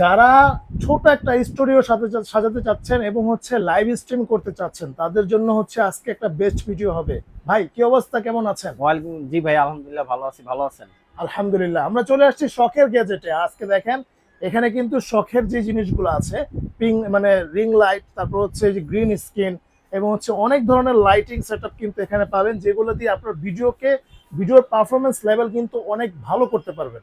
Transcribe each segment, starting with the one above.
যারা ছোট একটা স্টুডিও সাজাতে সাজাতে চাচ্ছেন এবং হচ্ছে লাইভ স্ট্রিম করতে চাচ্ছেন তাদের জন্য হচ্ছে আজকে একটা বেস্ট ভিডিও হবে। ভাই কি অবস্থা? কেমন আছেন? জি ভাই আলহামদুলিল্লাহ ভালো আছি ভালো আছেন? আলহামদুলিল্লাহ। আমরা চলে আসছি শখের গ্যাজেটে আজকে দেখেন এখানে কিন্তু শখের যে জিনিসগুলো আছে পিং মানে রিং লাইট তারপর হচ্ছে যে গ্রিন স্ক্রিন এবং হচ্ছে অনেক ধরনের লাইটিং সেটআপ কিন্তু এখানে পাবেন যেগুলো দিয়ে আপনার ভিডিওকে ভিডিওর পারফরমেন্স লেভেল কিন্তু অনেক ভালো করতে পারবেন।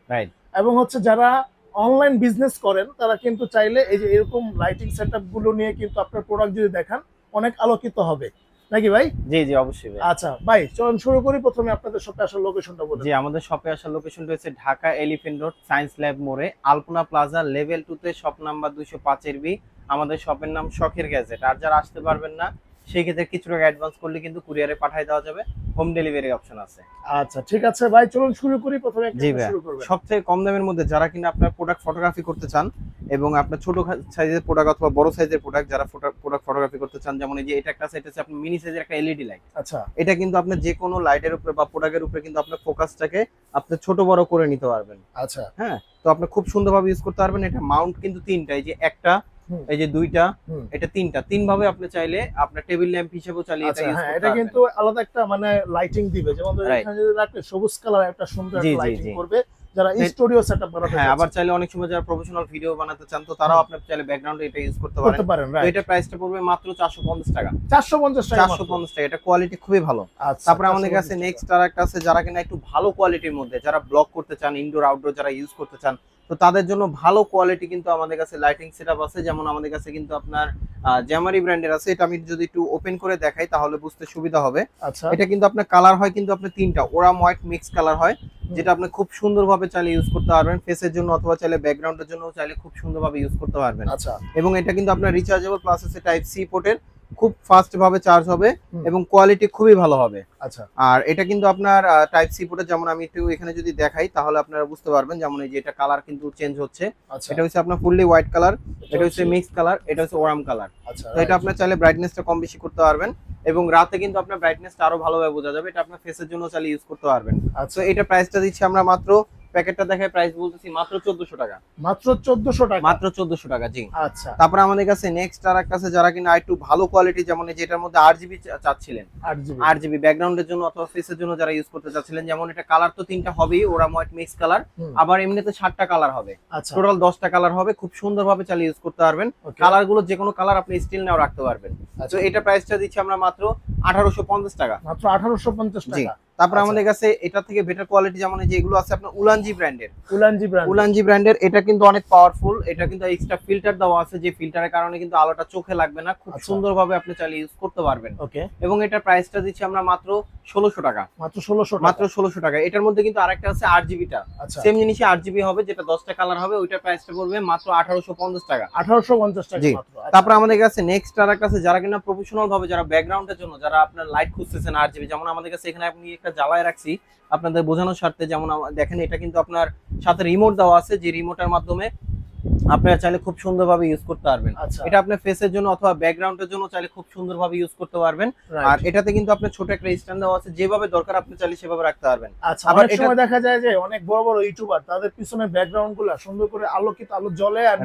এবং হচ্ছে যারা অনলাইন বিজনেস করেন তারা কিন্তু চাইলে এই যে এরকম লাইটিং সেটগুলো নিয়ে কিন্তু আপনার প্রোডাক্ট যদি দেখান অনেক আলোকিত হবে। নাকি ভাই? জি জি অবশ্যই আচ্ছা ভাই চলুন শুরু করি। প্রথমে আপনাদের সাথে আসার লোকেশনটা বলে জি আমাদের শপে আসার লোকেশন রয়েছে Dhaka elephant road science lab মোড়ে আলপনা প্লাজা লেভেল টু তে শপ নাম্বার দুইশো পাঁচের বি। আমাদের শপের নাম শখের গ্যাজেট। আর যারা আসতে পারবেন না সেই ক্ষেত্রে কিছু টাকা অ্যাডভান্স করলে কিন্তু কুরিয়ারে পাঠিয়ে দেওয়া যাবে। হোম ডেলিভারি অপশন আছে। আচ্ছা ঠিক আছে ভাই চলুন শুরু করি প্রথমে একটা জি ভাই সবথেকে কম দামের মধ্যে যারা কিনা আপনার প্রোডাক্ট ফটোগ্রাফি করতে চান এবং আপনার ছোট সাইজের প্রোডাক্ট অথবা বড় সাইজের প্রোডাক্ট যারা প্রোডাক্ট ফটোগ্রাফি করতে চান যেমন এই যে এটা একটা সেট আছে আপনি মিনি সাইজের একটা এলইডি লাইট আচ্ছা। এটা কিন্তু আপনার যে কোনো লাইটের উপরে বা প্রোডাক্টের উপরে কিন্তু আপনার ফোকাসটাকে আপনি ছোট বড় করে নিতে পারবেন। আচ্ছা। হ্যাঁ তো আপনি খুব সুন্দরভাবে ইউজ করতে পারবেন। এটা মাউন্ট কিন্তু তিনটা এই যে একটা। এই যে দুইটা এটা তিনটা। তিন ভাবে আপনি চাইলে আপনার টেবিল ল্যাম্প হিসেবেও চালিয়ে আচ্ছা এটা ইউজ হ্যাঁ করতে এটা কিন্তু আলাদা একটা মানে লাইটিং দিবে। যেমন এখানে যদি রাখলে সবুজ কালার একটা সুন্দর লাইটিং করবে যারা হ্যাঁ, স্টুডিও সেটআপ বানাতে হ্যাঁ আবার চাইলে অনেক সময় যারা প্রফেশনাল ভিডিও বানাতে চান তো তারাও হুম। আপনার চাইলে ব্যাকগ্রাউন্ডে এটা ইউজ করতে পারেন। পারেন তো এটা প্রাইসটা পড়বে মাত্র চারশো পঞ্চাশ টাকা। 450 টাকা চারশো পঞ্চাশ টাকা এটা কোয়ালিটি খুবই ভালো। আচ্ছা তারপরে আমাদের কাছে নেক্সট আর একটা আছে যারা কিনা একটু ভালো কোয়ালিটির মধ্যে যারা ব্লগ করতে চান ইনডোর আউটডোর যারা ইউজ করতে চান তো তাদের জন্য ভালো কোয়ালিটি কিন্তু আমাদের কাছে লাইটিং সেটআপ আছে। যেমন আমাদের কাছে কিন্তু আপনার জ্যামারি ব্র্যান্ডের আছে। এটা আমি যদি একটু ওপেন করে দেখাই তাহলে বুঝতে সুবিধা হবে। আচ্ছা। এটা কিন্তু আপনার কালার হয় কিন্তু আপনার তিনটা। ওরাম হোয়াইট মিক্স কালার হয় যেটা আপনি খুব সুন্দরভাবে চাইলে ইউজ করতে পারবেন। ফেসের জন্য অথবা চাইলে ব্যাকগ্রাউন্ডের জন্য চাইলে খুব সুন্দরভাবে ইউজ করতে পারবেন। আচ্ছা। এবং এটা কিন্তু আপনার রিচার্জেবল প্লাস আছে টাইপ সি পোর্টের খুব ফাস্ট ভাবে চার্জ হবে এবং কোয়ালিটি খুবই ভালো হবে। আচ্ছা। আর এটা কিন্তু আপনার টাইপ সি পোর্টে যেমন আমি একটু এখানে যদি দেখাই তাহলে আপনারা বুঝতে পারবেন যেমন এই যে এটা কালার কিন্তু চেঞ্জ হচ্ছে। আচ্ছা। এটা হচ্ছে আপনার ফুললি হোয়াইট কালার এটা হচ্ছে মিক্স কালার এটা হচ্ছে ওরাম কালার আচ্ছা তো এটা আপনার চাইলে ব্রাইটনেসটা কম বেশি করতে পারবেন এবং রাতে কিন্তু আপনার ব্রাইটনেসটা আরও ভালোভাবে বোঝা যাবে এটা আপনার ফেসের জন্য চাইলে ইউজ করতে পারবেন। আচ্ছা। এটা প্রাইসটা দিচ্ছি আমরা মাত্র প্যাকেটটা দেখায় প্রাইস বলতেছি মাত্র চোদ্দশো টাকা। মাত্র 1400 টাকা? মাত্র চোদ্দশো টাকা জি। আচ্ছা। তারপরে আমাদের কাছে নেক্সট আর একটা আছে যারা কিনা একটু ভালো কোয়ালিটি যেমন এই যে এটার মধ্যে আট জিবি চাচ্ছিলেন। 8 জিবি আট জিবি ব্যাকগ্রাউন্ডের জন্য অথবা ফেসের জন্য যারা ইউজ করতে চাচ্ছিলেন যেমন এটা কালার তো তিনটা হবেই ওরা হোয়াইট মিক্স কালার আবার এমনিতে সাতটা কালার হবে। আচ্ছা। টোটাল দশটা কালার হবে খুব সুন্দরভাবে চালিয়ে ইউজ করতে পারবেন। কালারগুলো যে কোনো কালার আপনি স্টিল নাও রাখতে পারবেন। তো আচ্ছা এটা প্রাইসটা দিচ্ছি আমরা মাত্র আঠারোশো পঞ্চাশ টাকা। মাত্র 1850 জি। টাকা। তারপর আচ্ছা। আমাদের কাছে এটা থেকে বেটার কোয়ালিটি যেমন এই যে এগুলো আছে আপনার উলানজি ব্র্যান্ডের উলানজি ব্র্যান্ড উলানজি ব্র্যান্ডের এটা কিন্তু অনেক পাওয়ারফুল এটা কিন্তু এক্সট্রা ফিল্টার দেওয়া আছে যে ফিল্টারের কারণে কিন্তু আলোটা চোখে লাগবে না খুব আচ্ছা। সুন্দরভাবে আপনি চালিয়ে ইউজ করতে পারবেন। ওকে। এবং এটার প্রাইসটা দিচ্ছি আমরা মাত্র টাকা। মাত্র 1600 মাত্র টাকা। এটার মধ্যে কিন্তু আরেকটা আছে আট জিবিটা আচ্ছা। সেম জিনিসই আট জিবি হবে যেটা দশটা কালার হবে ওইটার প্রাইসটা পড়বে মাত্র আঠারোশো পঞ্চাশ টাকা। 1850 টাকা। মাত্র। আচ্ছা। তারপর আমাদের কাছে নেক্সট আর একটা আছে যারা কিনা প্রফেশনাল ভাবে যারা ব্যাকগ্রাউন্ডের জন্য যারা আপনার লাইট খুঁজতেছেন জিবি যেমন আমাদের কাছে এখানে আপনি একটা জ্বালায় রাখছি আপনাদের বোঝানোর স্বার্থে। যেমন দেখেন, এটা কিন্তু আপনার সাথে রিমোট দেওয়া আছে, যে রিমোটের মাধ্যমে আপনারা চাইলে খুব সুন্দরভাবে ইউজ করতে পারবেন। আচ্ছা। এটা আপনার ফেসের জন্য অথবা ব্যাকগ্রাউন্ডের জন্য চাইলে খুব সুন্দরভাবে ইউজ করতে পারবেন। আর এটাতে কিন্তু আপনার ছোট একটা স্ট্যান্ড দেওয়া আছে যেভাবে দরকার আপনি চাইলে সেভাবে রাখতে পারবেন। আচ্ছা আবার এটা- সময় দেখা যায় যে অনেক বড় বড় ইউটিউবার তাদের পিছনে ব্যাকগ্রাউন্ডগুলা সুন্দর করে আলোকিত আলো জ্বলে আর.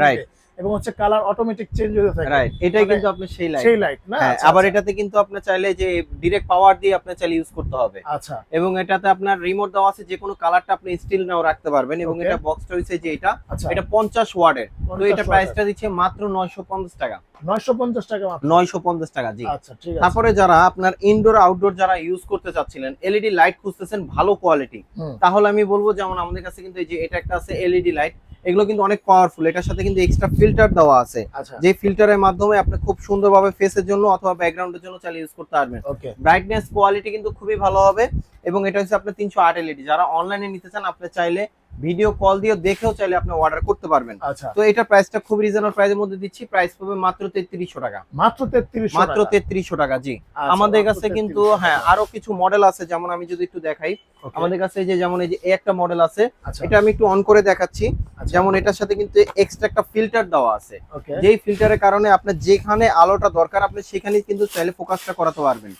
এবং হচ্ছে কালার অটোমেটিক চেঞ্জ হতে থাকে। রাইট এটাই মানে কিন্তু আপনি সেই লাইট সেই লাইট না? হ্যাঁ আচ্ছা, আবার আচ্ছা। এটাতে কিন্তু আপনি চাইলে যে ডিরেক্ট পাওয়ার দিয়ে আপনি চাইলে ইউজ করতে হবে। আচ্ছা। এবং এটাতে আপনার রিমোট দেওয়া আছে যে কোনো কালারটা আপনি স্টিল নাও রাখতে পারবেন এবং এটা বক্সটা হচ্ছে যে এটা এটা পঞ্চাশ ওয়ার্ডের। তো এটা প্রাইসটা দিচ্ছে মাত্র নয়শো পঞ্চাশ টাকা। 950 টাকা মাত্র। নয়শো পঞ্চাশ টাকা জি। আচ্ছা ঠিক আছে। তারপরে যারা আপনার ইনডোর আউটডোর যারা ইউজ করতে চাচ্ছিলেন এলইডি লাইট খুঁজতেছেন ভালো কোয়ালিটি তাহলে আমি বলব যেমন আমাদের কাছে কিন্তু এই যে এটা একটা আছে এলইডি লাইট এগুলো কিন্তু অনেক পাওয়ারফুল এটার সাথে কিন্তু এক্সট্রা ফিল্টার দেওয়া আছে। আচ্ছা। যে ফিল্টারের মাধ্যমে আপনি খুব সুন্দরভাবে ফেসের জন্য অথবা ব্যাকগ্রাউন্ডের জন্য চালিয়ে ইউজ করতে পারবেন। ব্রাইটনেস কোয়ালিটি কিন্তু খুবই ভালো হবে। এবং এটা হচ্ছে আপনার তিনশো আট এলইডি যারা অনলাইনে নিতে চান আপনি চাইলে ভিডিও কল দিয়ে দেখেও চাইলে আপনি অর্ডার করতে পারবেন। আচ্ছা। তো এটা প্রাইসটা খুব রিজনেবল প্রাইসের মধ্যে দিচ্ছি। প্রাইস পাবে মাত্র তেত্রিশশো টাকা। মাত্র 3300 মাত্র টাকা। তেত্রিশশো টাকা জি। আচ্ছা, আমাদের কাছে কিন্তু হ্যাঁ আরও কিছু মডেল আছে যেমন আমি যদি একটু দেখাই। আমাদের কাছে এই যে যেমন এই যে একটা মডেল আছে। আচ্ছা। এটা আমি একটু অন করে দেখাচ্ছি। যেমন এটার সাথে কিন্তু এক্সট্রা একটা ফিল্টার দেওয়া আছে। যেই ফিল্টারের কারণে আপনার যেখানে আলোটা দরকার আপনি সেখানেই কিন্তু চাইলে ফোকাসটা করাতে পারবেন।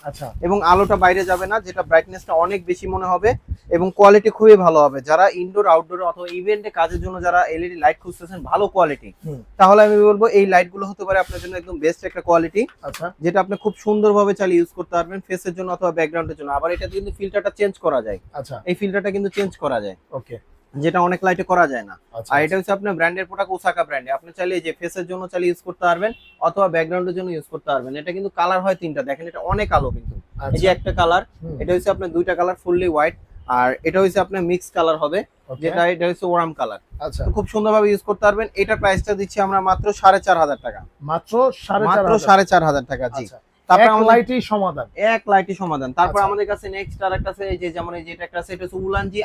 এবং আলোটা বাইরে যাবে না যেটা ব্রাইটনেসটা অনেক বেশি মনে হবে। এবং কোয়ালিটি খুবই ভালো হবে। যারা ইনডোর আউট আউটডোরে অথবা ইভেন্টে কাজের জন্য যারা এলইডি লাইট খুঁজতেছেন ভালো কোয়ালিটি তাহলে আমি বলব এই লাইটগুলো হতে পারে আপনার জন্য একদম বেস্ট একটা কোয়ালিটি আচ্ছা। যেটা আপনি খুব সুন্দরভাবে চালিয়ে ইউজ করতে পারবেন ফেসের জন্য অথবা ব্যাকগ্রাউন্ডের জন্য। আবার এটা কিন্তু ফিল্টারটা চেঞ্জ করা যায়। আচ্ছা। এই ফিল্টারটা কিন্তু চেঞ্জ করা যায়। ওকে যেটা অনেক লাইটে করা যায় না। আচ্ছা আর এটা হচ্ছে আপনার ব্র্যান্ডের প্রোডাক্ট ওসাকা ব্র্যান্ডে আপনি চাইলে যে ফেসের জন্য চালিয়ে ইউজ করতে পারবেন অথবা ব্যাকগ্রাউন্ডের জন্য ইউজ করতে পারবেন। এটা কিন্তু কালার হয় তিনটা। দেখেন এটা অনেক আলো কিন্তু। এই যে আচ্ছা। একটা কালার এটা হচ্ছে আপনার দুইটা কালার ফুললি হোয়াইট আর এটা হচ্ছে আপনার মিক্স কালার হবে। যেটা এটা হচ্ছে ওরাম কালার আচ্ছা। খুব সুন্দরভাবে ইউজ করতে পারবেন। এটার প্রাইসটা দিচ্ছি আমরা মাত্র সাড়ে চার হাজার টাকা। মাত্র মাত্র। সাড়ে চার হাজার টাকা জি। আচ্ছা। তারপর আমাদের লাইটেই সমাধান। এক লাইটই সমাধান। তারপর আচ্ছা। আমাদের কাছে নেক্সট আর একটা আছে এই যে যেমন এই যে এটা একটা আছে এটা হচ্ছে উলানজি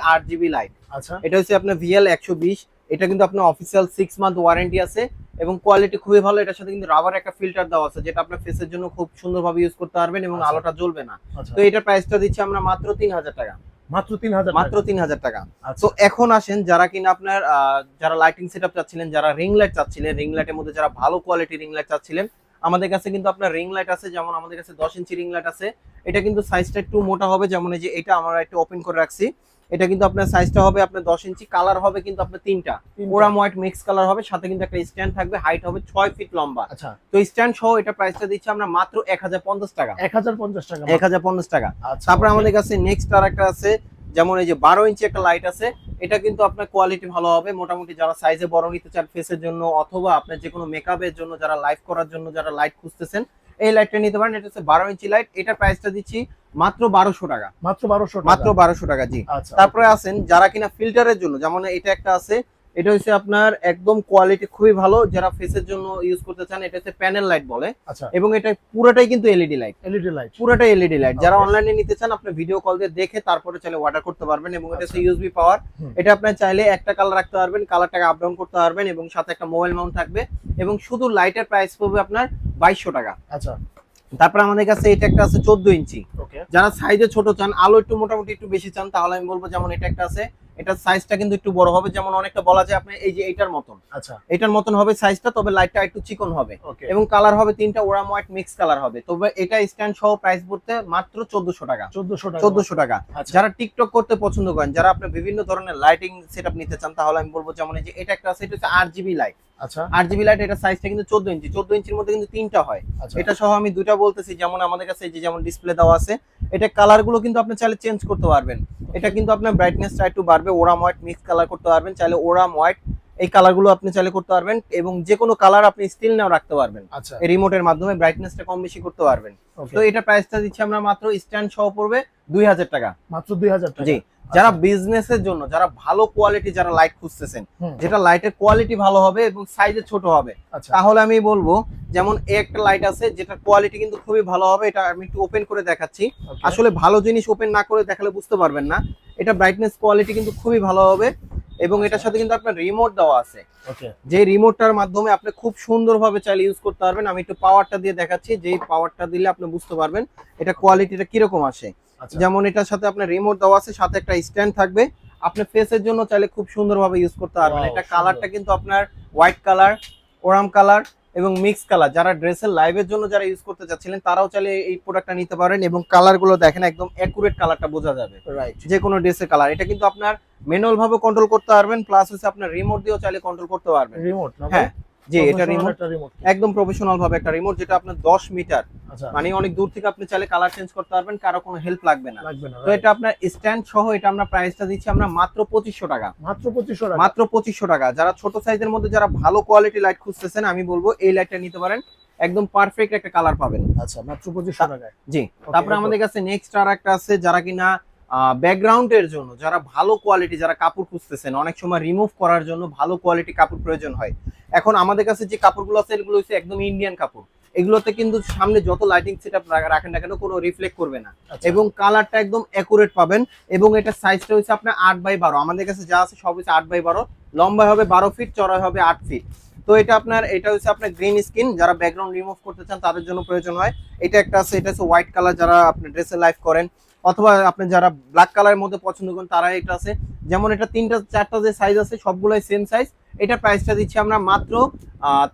লাইট আচ্ছা। এটা হচ্ছে আপনার ভিএল একশো বিশ। এটা কিন্তু আপনার অফিসিয়াল সিক্স মান্থ ওয়ারেন্টি আছে এবং কোয়ালিটি খুবই ভালো। এটার সাথে কিন্তু রাবার একটা ফিল্টার দেওয়া আছে যেটা আপনার ফেসের জন্য খুব সুন্দরভাবে ইউজ করতে পারবেন এবং আচ্ছা। আলোটা জ্বলবে না। তো এটার প্রাইসটা দিচ্ছি আমরা মাত্র তিন হাজার টাকা। মাত্র তিন হাজার মাত্র তিন হাজার টাকা। আচ্ছা। তো এখন আসেন যারা কিনা আপনার আহ, যারা লাইটিং সেটআপ চাচ্ছিলেন যারা রিং লাইট চাচ্ছিলেন রিং লাইটের মধ্যে যারা ভালো কোয়ালিটি রিং লাইট চাচ্ছিলেন আমাদের কাছে কিন্তু আপনার রিং লাইট আছে যেমন আমাদের কাছে দশ ইঞ্চি রিং লাইট আছে। এটা কিন্তু সাইজটা একটু মোটা হবে যেমন এই যে এটা আমরা একটু ওপেন করে রাখছি। এটা কিন্তু আপনার সাইজটা হবে আপনার দশ ইঞ্চি কালার হবে কিন্তু আপনার তিনটা। ওরাম হোয়াইট মিক্স কালার হবে সাথে কিন্তু একটা স্ট্যান্ড থাকবে হাইট হবে ছয় ফিট লম্বা। আচ্ছা। তো স্ট্যান্ড সহ এটা প্রাইসটা দিচ্ছি আমরা মাত্র এক হাজার পঞ্চাশ টাকা। এক হাজার পঞ্চাশ টাকা এক হাজার পঞ্চাশ টাকা। আচ্ছা তারপরে আমাদের কাছে নেক্সট আর একটা আছে যেমন এই যে বারো ইঞ্চি একটা লাইট আছে এটা কিন্তু আপনার কোয়ালিটি ভালো হবে। মোটামুটি যারা সাইজে বড় নিতে চান ফেসের জন্য অথবা আপনার যে কোনো মেকআপের জন্য যারা লাইভ করার জন্য যারা লাইট খুঁজতেছেন এই লাইটটা নিতে পারেন এটা হচ্ছে বারো ইঞ্চি লাইট এটার প্রাইসটা দিচ্ছি মাত্র বারোশো টাকা। মাত্র বারোশো মাত্র বারোশো টাকা জি। আচ্ছা তারপরে আছেন যারা কিনা ফিল্টারের জন্য যেমন এটা একটা আছে এটা হচ্ছে আপনার একদম কোয়ালিটি খুবই ভালো। যারা ফেসের জন্য ইউজ করতে চান এটা হচ্ছে প্যানেল লাইট বলে। আচ্ছা। এবং এটা পুরোটাই কিন্তু এলইডি লাইট এলইডি লাইট পুরোটাই এলইডি লাইট যারা. অনলাইনে নিতে চান আপনি ভিডিও কল দিয়ে দেখে তারপরে চাইলে অর্ডার করতে পারবেন এবং এটা হচ্ছে ইউএসবি পাওয়ার এটা আপনি চাইলে একটা কালার রাখতে পারবেন কালারটাকে আপ ডাউন করতে পারবেন এবং সাথে একটা মোবাইল মাউন্ট থাকবে এবং শুধু লাইটের প্রাইস পড়বে আপনার বাইশশো টাকা। আচ্ছা। তারপর আমাদের কাছে এটা একটা আছে চোদ্দ ইঞ্চি। ওকে যারা সাইজে ছোট চান আলো একটু মোটামুটি একটু বেশি চান তাহলে আমি বলব যেমন এটা একটা আছে এটার সাইজটা কিন্তু একটু বড় হবে যেমন অনেকটা বলা যায় আপনি এই যে এটার মতন। আচ্ছা। এটার মতন হবে সাইজটা তবে লাইটটা একটু চিকন হবে। এবং কালার হবে তিনটা ওরাম হোয়াইট মিক্স কালার হবে। তবে এটা স্ট্যান্ড সহ প্রাইস পড়তে মাত্র চোদ্দশো টাকা। চোদ্দশো টাকা। চোদ্দশো টাকা। আচ্ছা। যারা টিকটক করতে পছন্দ করেন যারা আপনি বিভিন্ন ধরনের লাইটিং সেটআপ নিতে চান তাহলে আমি বলব যেমন এই যে এটা একটা আছে এটা হচ্ছে আরজিবি লাইট আচ্ছা। জিবি লাইট এটা সাইজটা কিন্তু চোদ্দ ইঞ্চি। চোদ্দ ইঞ্চির মধ্যে কিন্তু তিনটা হয়। আচ্ছা। এটা সহ আমি দুটা বলতেছি যেমন আমাদের কাছে এই যে যেমন ডিসপ্লে দেওয়া আছে এটা কালারগুলো কিন্তু আপনি চাইলে চেঞ্জ করতে পারবেন। এটা কিন্তু আপনার ব্রাইটনেসটা একটু বাড়বে ওরাম হোয়াইট মিক্স কালার করতে পারবেন চাইলে ওরাম হোয়াইট এই কালারগুলো আপনি চাইলে করতে পারবেন এবং যে কোনো কালার আপনি স্টিল নাও রাখতে পারবেন। আচ্ছা। এই রিমোটের মাধ্যমে ব্রাইটনেসটা কম বেশি করতে পারবেন। তো এটা প্রাইসটা দিচ্ছি আমরা মাত্র স্ট্যান্ড সহ পড়বে দুই হাজার টাকা। মাত্র দুই হাজার টাকা। জি। যারা বিজনেসের জন্য যারা ভালো কোয়ালিটি যারা লাইট খুঁজতেছেন যেটা লাইটের কোয়ালিটি ভালো হবে এবং সাইজে ছোট হবে। আচ্ছা। তাহলে আমি বলব যেমন একটা লাইট আছে যেটা কোয়ালিটি কিন্তু খুবই ভালো হবে এটা আমি একটু ওপেন করে দেখাচ্ছি। আসলে ভালো জিনিস ওপেন না করে দেখালে বুঝতে পারবেন না। এটা ব্রাইটনেস কোয়ালিটি কিন্তু খুবই ভালো হবে এবং এটার সাথে কিন্তু আপনার রিমোট দেওয়া আছে। যে রিমোটটার মাধ্যমে আপনি খুব সুন্দরভাবে চাইলে ইউজ করতে পারবেন। আমি একটু পাওয়ারটা দিয়ে দেখাচ্ছি যেই পাওয়ারটা দিলে আপনি বুঝতে পারবেন এটা কোয়ালিটিটা কীরকম আসে। আচ্ছা যেমন এটার সাথে আপনার রিমোট দেওয়া আছে সাথে একটা স্ট্যান্ড থাকবে। আপনি ফেসের জন্য চাইলে খুব সুন্দরভাবে ইউজ করতে পারবেন। এটা কালারটা কিন্তু আপনার হোয়াইট কালার ওরাম কালার এবং মিক্স কালার যারা ড্রেসের লাইভের জন্য যারা ইউজ করতে চাচ্ছিলেন তারাও চাইলে এই প্রোডাক্টটা নিতে পারেন এবং কালারগুলো দেখেন একদম অ্যাকুরেট কালারটা বোঝা যাবে। রাইট যে কোনো ড্রেসের কালার এটা কিন্তু আপনার ম্যানুয়াল ভাবে কন্ট্রোল করতে পারবেন প্লাস হচ্ছে আপনার রিমোট দিয়েও চাইলে কন্ট্রোল করতে পারবেন। রিমোট হ্যাঁ। জি এটা রিমোট একদম প্রফেশনাল ভাবে একটা রিমোট যেটা আপনার 10 মিটার। আচ্ছা। মানে অনেক দূর থেকে আপনি চাইলে কালার চেঞ্জ করতে পারবেন কারও কোনো হেল্প লাগবে না। তো এটা আপনার স্ট্যান্ড সহ এটা আমরা প্রাইসটা দিচ্ছি আমরা মাত্র পঁচিশশো টাকা। মাত্র পঁচিশশো টাকা। মাত্র পঁচিশশো টাকা। যারা ছোট সাইজের মধ্যে যারা ভালো কোয়ালিটি লাইট খুঁজতেছেন আমি বলব এই লাইটটা নিতে পারেন একদম পারফেক্ট একটা কালার পাবেন। আচ্ছা মাত্র পঁচিশশো টাকায়। জি তারপরে আমাদের কাছে নেক্সট আর একটা আছে যারা কিনা ব্যাকগ্রাউন্ডের জন্য যারা ভালো কোয়ালিটি যারা কাপড় খুঁজতেছেন অনেক সময় রিমুভ করার জন্য ভালো কোয়ালিটি কাপড় প্রয়োজন হয়। এখন আমাদের কাছে যে কাপড়গুলো আছে এগুলো হচ্ছে একদম ইন্ডিয়ান কাপড়। এগুলোতে কিন্তু সামনে যত লাইটিং সেট আপ রাখেন না কেন কোনো রিফ্লেক্ট করবে না। আচ্ছা, এবং কালারটা একদম অ্যাকুরেট পাবেন এবং এটা সাইজটা হচ্ছে আপনার আট বাই বারো। আমাদের কাছে যা আছে সব হচ্ছে আট বাই বারো। লম্বা হবে বারো ফিট চড়াই হবে আট ফিট তো এটা আপনার এটা হচ্ছে আপনার গ্রিন স্কিন যারা ব্যাকগ্রাউন্ড রিমুভ করতে চান তাদের জন্য প্রয়োজন হয়। এটা একটা আছে এটা হচ্ছে হোয়াইট কালার যারা আপনি ড্রেসে লাইভ করেন। অথবা আপনি যারা ব্ল্যাক কালারের মধ্যে পছন্দ করেন তারা এটা আছে। যেমন এটা তিনটা চারটা যে সাইজ আছে সবগুলোই সেম সাইজ এটা প্রাইসটা দিচ্ছি আমরা মাত্র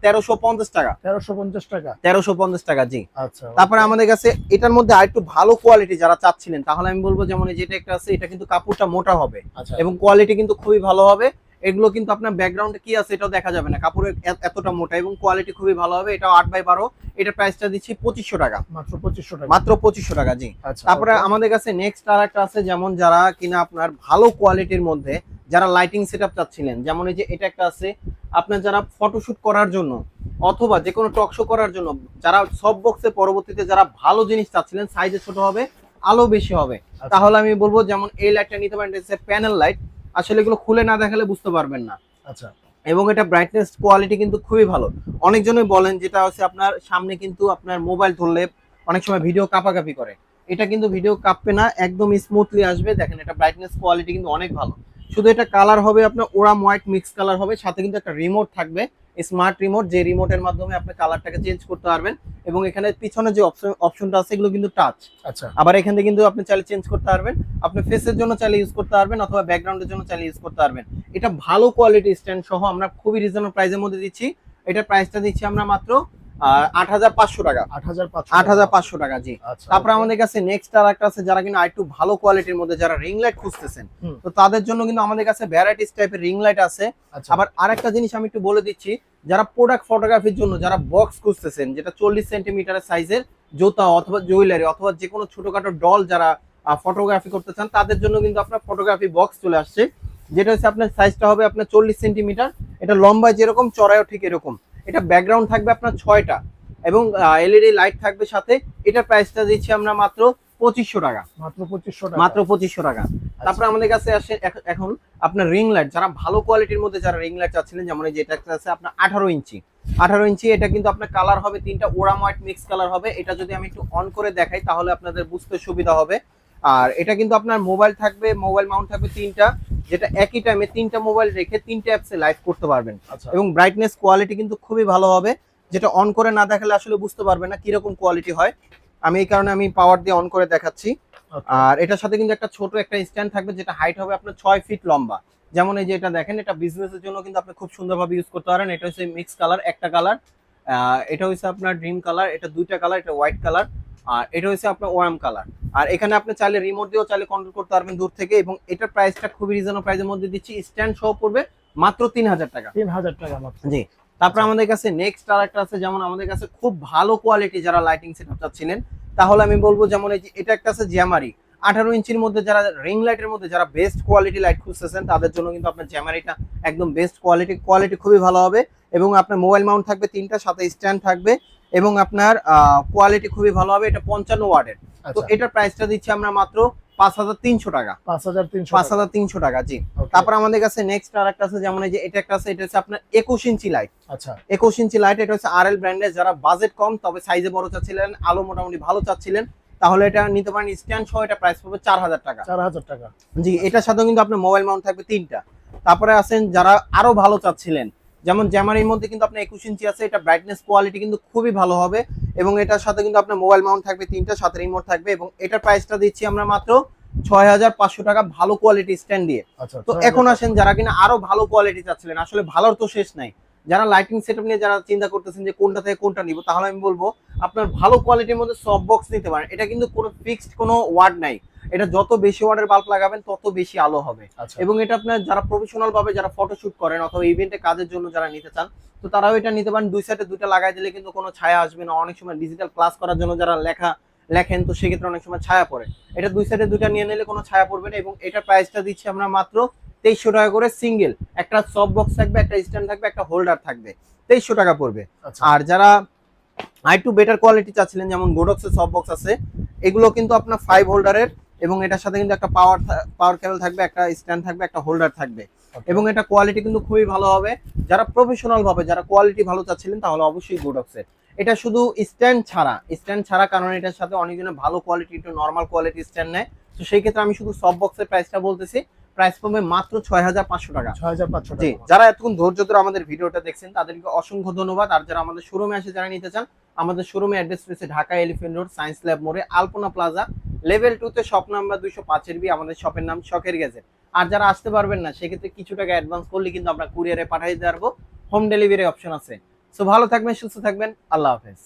তেরোশো পঞ্চাশ টাকা। তেরোশো পঞ্চাশ টাকা? তেরোশো পঞ্চাশ টাকা জি। আচ্ছা তারপরে আমাদের কাছে এটার মধ্যে আরেকটু ভালো কোয়ালিটি যারা চাচ্ছিলেন তাহলে আমি বলব যেমন এই যেটা একটা আছে এটা কিন্তু কাপড়টা মোটা হবে। আচ্ছা। এবং কোয়ালিটি কিন্তু খুবই ভালো হবে। এগুলো কিন্তু আপনার ব্যাকগ্রাউন্ডে কি আছে এটাও দেখা যাবে না। কাপড়ের এতটা মোটা এবং কোয়ালিটি খুবই ভালো হবে এটা আট বাই বারো। এটা প্রাইসটা দিচ্ছি পঁচিশশো টাকা। মাত্র পঁচিশশো টাকা। মাত্র পঁচিশশো টাকা জি। আচ্ছা তারপরে আমাদের কাছে নেক্সট আর একটা আছে যেমন যারা কিনা আপনার ভালো কোয়ালিটির মধ্যে যারা লাইটিং সেট আপ চাচ্ছিলেন যেমন এই যে এটা একটা আছে আপনার যারা ফটোশুট করার জন্য অথবা যে কোনো টক শো করার জন্য যারা সব বক্সে পরবর্তীতে যারা ভালো জিনিস চাচ্ছিলেন সাইজে ছোট হবে আলো বেশি হবে। আচ্ছা, তাহলে আমি বলব যেমন এই লাইটটা নিতে পারেন প্যানেল লাইট আসলে এগুলো খুলে না দেখালে বুঝতে পারবেন না। আচ্ছা। এবং এটা ব্রাইটনেস কোয়ালিটি কিন্তু খুবই ভালো। অনেকজনই বলেন যেটা হচ্ছে আপনার সামনে কিন্তু আপনার মোবাইল ধরলে অনেক সময় ভিডিও কাঁপাকাঁপি করে। এটা কিন্তু ভিডিও কাঁপবে না একদম স্মুথলি আসবে। দেখেন এটা ব্রাইটনেস কোয়ালিটি কিন্তু অনেক ভালো। শুধু এটা কালার হবে আপনার ওরাম হোয়াইট মিক্স কালার হবে সাথে কিন্তু একটা রিমোট থাকবে স্মার্ট রিমোট যে রিমোটের মাধ্যমে আপনি কালারটাকে চেঞ্জ করতে পারবেন এবং এখানে পিছনে যে অপশন অপশনটা আছে এগুলো কিন্তু টাচ আচ্ছা। আবার এখান থেকে কিন্তু আপনি চাইলে চেঞ্জ করতে পারবেন আপনি ফেসের জন্য চাইলে ইউজ করতে পারবেন অথবা ব্যাকগ্রাউন্ডের জন্য চাইলে ইউজ করতে পারবেন। এটা ভালো কোয়ালিটি স্ট্যান্ড সহ আমরা খুবই রিজনেবল প্রাইসের মধ্যে দিচ্ছি। এটার প্রাইসটা দিচ্ছি আমরা মাত্র আট হাজার পাঁচশো টাকা। আট হাজার পাঁচশো আট হাজার পাঁচশো টাকা জি। আচ্ছা তারপরে আমাদের কাছে নেক্সট আর একটা আছে যারা কিনা একটু ভালো কোয়ালিটির মধ্যে যারা রিং লাইট খুঁজতেছেন। তো তাদের জন্য কিন্তু আমাদের কাছে ভ্যারাইটিস টাইপের রিং লাইট আছে। আচ্ছা। আবার আরেকটা জিনিস আমি একটু বলে দিচ্ছি যারা প্রোডাক্ট ফটোগ্রাফির জন্য যারা বক্স খুঁজতেছেন যেটা চল্লিশ সেন্টিমিটারের সাইজের জুতা অথবা জুয়েলারি অথবা যে কোনো ছোটখাটো ডল যারা ফটোগ্রাফি করতে চান তাদের জন্য কিন্তু আপনার ফটোগ্রাফি বক্স চলে আসছে। যেটা হচ্ছে আপনার সাইজটা হবে আপনার চল্লিশ সেন্টিমিটার এটা লম্বায় যেরকম চড়াইও ঠিক এরকম। এটা ব্যাকগ্রাউন্ড থাকবে আপনার ছয়টা এবং এলইডি লাইট থাকবে সাথে। এটার প্রাইসটা দিচ্ছি আমরা মাত্র পঁচিশশো টাকা। মাত্র পঁচিশশো টাকা। মাত্র পঁচিশশো টাকা। তারপরে আমাদের কাছে আসে এখ- এখন আপনার রিং লাইট যারা ভালো কোয়ালিটির মধ্যে যারা রিং লাইট চাচ্ছিলেন যেমন এই যে এটা একটা আছে আপনার আঠারো ইঞ্চি। আঠারো ইঞ্চি এটা কিন্তু আপনার কালার হবে তিনটা ওরাম হোয়াইট মিক্স কালার হবে। এটা যদি আমি একটু অন করে দেখাই তাহলে আপনাদের বুঝতে সুবিধা হবে। আর এটা কিন্তু আপনার মোবাইল থাকবে মোবাইল মাউন্ট থাকবে তিনটা যেটা একই টাইমে তিনটা মোবাইল রেখে তিনটা অ্যাপসে লাইভ করতে পারবেন। আচ্ছা। এবং ব্রাইটনেস কোয়ালিটি কিন্তু খুবই ভালো হবে যেটা অন করে না দেখালে আসলে বুঝতে পারবে না কীরকম কোয়ালিটি হয়। আমি এই কারণে আমি পাওয়ার দিয়ে অন করে দেখাচ্ছি। আর এটার সাথে কিন্তু একটা ছোট একটা স্ট্যান্ড থাকবে যেটা হাইট হবে আপনার ছয় ফিট লম্বা। যেমন এই যে এটা দেখেন এটা বিজনেসের জন্য কিন্তু আপনি খুব সুন্দরভাবে ইউজ করতে পারেন। এটা হচ্ছে মিক্স কালার একটা কালার এটা হচ্ছে আপনার ড্রিম কালার এটা দুইটা কালার এটা হোয়াইট কালার আর এটা হচ্ছে আপনার ওয়ার্ম কালার। আর এখানে আপনি চাইলে রিমোট দিয়েও চাইলে কন্ট্রোল করতে পারবেন দূর থেকে এবং এটার প্রাইসটা খুবই রিজনেবল প্রাইসের মধ্যে দিচ্ছি। স্ট্যান্ড সহ পড়বে মাত্র তিন হাজার টাকা। তিন হাজার টাকা মাত্র। জি। তারপর। আমাদের কাছে নেক্সট আর একটা আছে যেমন আমাদের কাছে খুব ভালো কোয়ালিটি যারা লাইটিং সেটআপ চাচ্ছিলেন তাহলে আমি বলব যেমন এই যে এটা একটা আছে জ্যামারি আঠারো ইঞ্চির মধ্যে যারা রিং লাইটের মধ্যে যারা বেস্ট কোয়ালিটি লাইট খুঁজতেছেন তাদের জন্য কিন্তু আপনার জ্যামারিটা একদম বেস্ট কোয়ালিটি কোয়ালিটি খুবই ভালো হবে। এবং আপনার মোবাইল মাউন্ট থাকবে তিনটা সাথে স্ট্যান্ড থাকবে এবং আপনার কোয়ালিটি খুবই ভালো হবে এটা পঞ্চান্ন ওয়ার্ডের। তো আচ্ছা। এটার প্রাইসটা দিচ্ছি আমরা মাত্র পাঁচ হাজার তিনশো টাকা। পাঁচ হাজার তিনশো পাঁচ টাকা জি। তারপর আমাদের কাছে নেক্সট আর একটা আছে যেমন যে এটা একটা আছে এটা হচ্ছে আপনার একুশ ইঞ্চি লাইট আচ্ছা। একুশ ইঞ্চি লাইট এটা হচ্ছে আর এল ব্র্যান্ডের যারা বাজেট কম তবে সাইজে বড় চাচ্ছিলেন আলো মোটামুটি ভালো চাচ্ছিলেন তাহলে এটা নিতে পারেন স্ট্যান্ড সহ এটা প্রাইস পড়বে চার হাজার টাকা। চার হাজার টাকা। জি এটার সাথেও কিন্তু আপনার মোবাইল মাউন্ট থাকবে তিনটা। তারপরে আছেন যারা আরও ভালো চাচ্ছিলেন যেমন জ্যামারির মধ্যে কিন্তু আপনার একুশ ইঞ্চি আছে এটা ব্রাইটনেস কোয়ালিটি কিন্তু খুবই ভালো হবে এবং এটার সাথে কিন্তু আপনার মোবাইল মাউন্ট থাকবে তিনটা সাথে রিমোট থাকবে এবং এটার প্রাইসটা দিচ্ছি আমরা মাত্র ছয় হাজার পাঁচশো টাকা ভালো কোয়ালিটি স্ট্যান্ড দিয়ে। আচ্ছা তো এখন আসেন যারা কিনা আরও ভালো কোয়ালিটি চাচ্ছিলেন আসলে ভালোর তো শেষ নাই। যারা লাইটিং সেটআপ নিয়ে যারা চিন্তা করতেছেন যে কোনটা থেকে কোনটা নিব তাহলে আমি বলব আপনার ভালো কোয়ালিটির মধ্যে সব বক্স নিতে পারেন। এটা কিন্তু কোনো ফিক্সড কোনো ওয়ার্ড নাই। এটা যত বেশি ওয়ার্ডের বাল্ব লাগাবেন তত বেশি আলো হবে। আচ্ছা। এবং এটা আপনার যারা প্রফেশনাল ভাবে যারা ফটোশুট করেন অথবা ইভেন্টে কাজের জন্য যারা নিতে চান তো তারাও এটা নিতে পারেন। দুই সাইডে দুইটা লাগাই দিলে কিন্তু কোনো ছায়া আসবে না। অনেক সময় ডিজিটাল ক্লাস করার জন্য যারা লেখা লেখেন তো সেক্ষেত্রে অনেক সময় ছায়া পড়ে। এটা দুই সাইডে দুইটা নিয়ে নিলে কোনো ছায়া পড়বে না এবং এটার প্রাইসটা দিচ্ছি আমরা মাত্র তেইশশো টাকা করে সিঙ্গেল একটা সব বক্স থাকবে একটা স্ট্যান্ড থাকবে একটা হোল্ডার থাকবে। তেইশশো টাকা পড়বে। আচ্ছা। আর যারা আই টু বেটার কোয়ালিটি চাচ্ছিলেন যেমন গোডক্সের সব বক্স আছে এগুলো কিন্তু আপনার ফাইভ হোল্ডারের এবং এটার সাথে কিন্তু একটা পাওয়ার পাওয়ার কেবল থাকবে একটা স্ট্যান্ড থাকবে একটা হোল্ডার থাকবে। এবং এটা কোয়ালিটি কিন্তু খুবই ভালো হবে। যারা প্রফেশনাল ভাবে যারা কোয়ালিটি ভালো চাচ্ছিলেন তাহলে অবশ্যই গোডক্সের এটা শুধু স্ট্যান্ড ছাড়া স্ট্যান্ড ছাড়া কারণ এটার সাথে অনেকজনে ভালো কোয়ালিটি একটু নর্মাল কোয়ালিটি স্ট্যান্ড নেয়। তো সেই ক্ষেত্রে আমি শুধু সব বক্সের প্রাইসটা বলতেছি। প্রাইস পড়বে মাত্র ছয় হাজার পাঁচশো টাকা। ছয় হাজার পাঁচশো জি যারা এতক্ষণ ধৈর্য ধরে আমাদের ভিডিওটা দেখছেন তাদেরকে অসংখ্য ধন্যবাদ। আর যারা আমাদের শোরুমে এসে যারা নিতে চান আমাদের শোরুমে অ্যাড্রেস রয়েছে Dhaka elephant road science lab মোড়ে আলপনা প্লাজা লেভেল টু তে শপ নাম্বার দুইশো পাঁচের বি আমাদের শপের নাম শখের গেজেট। আর যারা আসতে পারবেন না সেক্ষেত্রে কিছু টাকা অ্যাডভান্স করলে কিন্তু আমরা কুরিয়ারে পাঠিয়ে দিতে পারব। হোম ডেলিভারি অপশন আছে। সো ভালো থাকবেন সুস্থ থাকবেন আল্লাহ হাফেজ।